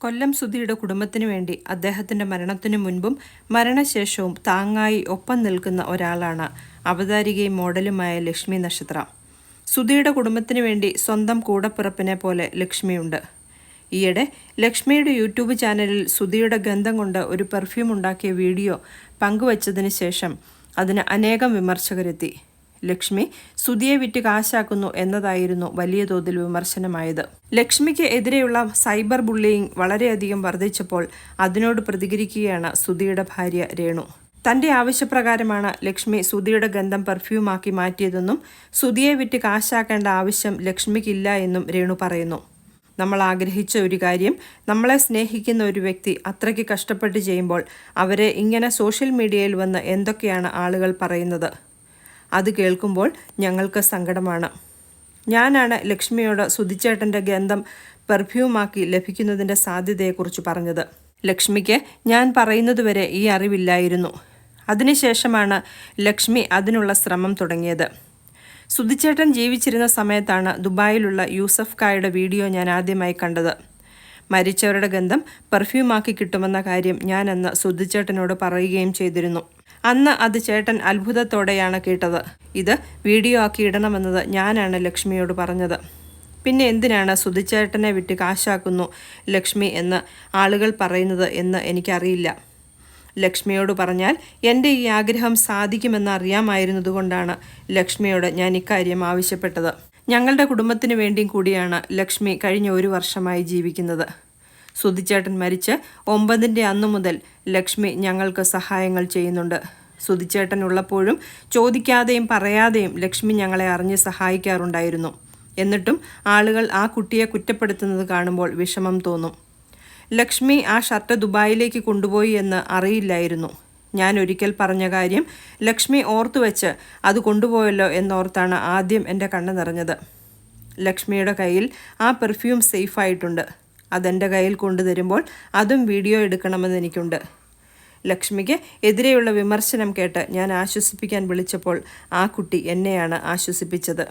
കൊല്ലം സുധിയുടെ കുടുംബത്തിനു വേണ്ടി അദ്ദേഹത്തിന്റെ മരണത്തിനു മുൻപും മരണശേഷവും താങ്ങായി ഒപ്പം നിൽക്കുന്ന ഒരാളാണ് അവതാരികയും മോഡലുമായ ലക്ഷ്മി നക്ഷത്ര. സുധിയുടെ കുടുംബത്തിനു വേണ്ടി സ്വന്തം കൂടപ്പിറപ്പിനെ പോലെ ലക്ഷ്മിയുണ്ട്. ഈയിടെ ലക്ഷ്മിയുടെ യൂട്യൂബ് ചാനലിൽ സുധിയുടെ ഗന്ധം കൊണ്ട് ഒരു പെർഫ്യൂം ഉണ്ടാക്കിയ വീഡിയോ പങ്കുവച്ചതിന് ശേഷം അതിന് അനേകം വിമർശകരെത്തി. ലക്ഷ്മി സുധിയെ വിറ്റ് കാശാക്കുന്നു എന്നതായിരുന്നു വലിയ തോതിൽ വിമർശനമായത്. ലക്ഷ്മിക്ക് എതിരെയുള്ള സൈബർ ബുള്ളിയിങ് വളരെയധികം വർദ്ധിച്ചപ്പോൾ അതിനോട് പ്രതികരിക്കുകയാണ് സുധിയുടെ ഭാര്യ രേണു. തന്റെ ആവശ്യപ്രകാരമാണ് ലക്ഷ്മി സുധിയുടെ ഗന്ധം പെർഫ്യൂമാക്കി മാറ്റിയതെന്നും സുധിയെ വിറ്റ് കാശാക്കേണ്ട ആവശ്യം ലക്ഷ്മിക്കില്ല എന്നും രേണു പറയുന്നു. നമ്മൾ ആഗ്രഹിച്ച ഒരു കാര്യം നമ്മളെ സ്നേഹിക്കുന്ന ഒരു വ്യക്തി അത്രയ്ക്ക് കഷ്ടപ്പെട്ട് ചെയ്യുമ്പോൾ അവരെ ഇങ്ങനെ സോഷ്യൽ മീഡിയയിൽ വന്ന് എന്തൊക്കെയാണ് ആളുകൾ പറയുന്നത്? അത് കേൾക്കുമ്പോൾ ഞങ്ങൾക്ക് സങ്കടമാണ്. ഞാനാണ് ലക്ഷ്മിയോട് സുധിച്ചേട്ടന്റെ ഗന്ധം പെർഫ്യൂമാക്കി ലഭിക്കുന്നതിന്റെ സാധ്യതയെക്കുറിച്ച് പറഞ്ഞത്. ലക്ഷ്മിക്ക് ഞാൻ പറയുന്നതുവരെ ഈ അറിവില്ലായിരുന്നു. അതിനുശേഷമാണ് ലക്ഷ്മി അതിനുള്ള ശ്രമം തുടങ്ങിയത്. സുധിച്ചേട്ടൻ ജീവിച്ചിരുന്ന സമയത്താണ് ദുബായിലുള്ള യൂസഫ് കായുടെ വീഡിയോ ഞാൻ ആദ്യമായി കണ്ടത്. മരിച്ചവരുടെ ഗന്ധം പെർഫ്യൂമാക്കി കിട്ടുമെന്ന കാര്യം ഞാനന്ന് സുധിച്ചേട്ടനോട് പറയുകയും ചെയ്തിരുന്നു. അന്ന് അത് ചേട്ടൻ അത്ഭുതത്തോടെയാണ് കേട്ടത്. ഇത് വീഡിയോ ആക്കി ഇടണമെന്നത് ഞാനാണ് ലക്ഷ്മിയോട് പറഞ്ഞത്. പിന്നെ എന്തിനാണ് സുധിച്ചേട്ടനെ വിട്ട് കാശാക്കുന്നു ലക്ഷ്മി എന്ന് ആളുകൾ പറയുന്നത് എന്ന് എനിക്കറിയില്ല. ലക്ഷ്മിയോട് പറഞ്ഞാൽ എന്റെ ഈ ആഗ്രഹം സാധിക്കുമെന്ന് അറിയാമായിരുന്നതുകൊണ്ടാണ് ലക്ഷ്മിയോട് ഞാൻ ഇക്കാര്യം ആവശ്യപ്പെട്ടത്. ഞങ്ങളുടെ കുടുംബത്തിന് വേണ്ടിയും കൂടിയാണ് ലക്ഷ്മി കഴിഞ്ഞ ഒരു വർഷമായി ജീവിക്കുന്നത്. സുധിച്ചേട്ടൻ മരിച്ച് ഒമ്പതിന്റെ അന്നു മുതൽ ലക്ഷ്മി ഞങ്ങൾക്ക് സഹായങ്ങൾ ചെയ്യുന്നുണ്ട്. സുധിച്ചേട്ടൻ ഉള്ളപ്പോഴും ചോദിക്കാതെയും പറയാതെയും ലക്ഷ്മി ഞങ്ങളെ അറിഞ്ഞ് സഹായിക്കാറുണ്ടായിരുന്നു. എന്നിട്ടും ആളുകൾ ആ കുട്ടിയെ കുറ്റപ്പെടുത്തുന്നത് കാണുമ്പോൾ വിഷമം തോന്നും. ലക്ഷ്മി ആ ഷർട്ട് ദുബായിലേക്ക് കൊണ്ടുപോയി എന്ന് അറിയില്ലായിരുന്നു. ഞാൻ ഒരിക്കൽ പറഞ്ഞ കാര്യം ലക്ഷ്മി ഓർത്തു വെച്ച് അത് കൊണ്ടുപോയല്ലോ എന്നോർത്താണ് ആദ്യം എന്റെ കണ്ണ് നിറഞ്ഞത്. ലക്ഷ്മിയുടെ കയ്യിൽ ആ പെർഫ്യൂം സേഫായിട്ടുണ്ട്. അതെന്റെ കയ്യിൽ കൊണ്ടുതരുമ്പോൾ അതും വീഡിയോ എടുക്കണമെന്ന് എനിക്കുണ്ട്. ലക്ഷ്മിക്ക് എതിരെയുള്ള വിമർശനം കേട്ട് ഞാൻ ആശ്വസിപ്പിക്കാൻ വിളിച്ചപ്പോൾ ആ കുട്ടി എന്നെയാണ് ആശ്വസിപ്പിച്ചത്.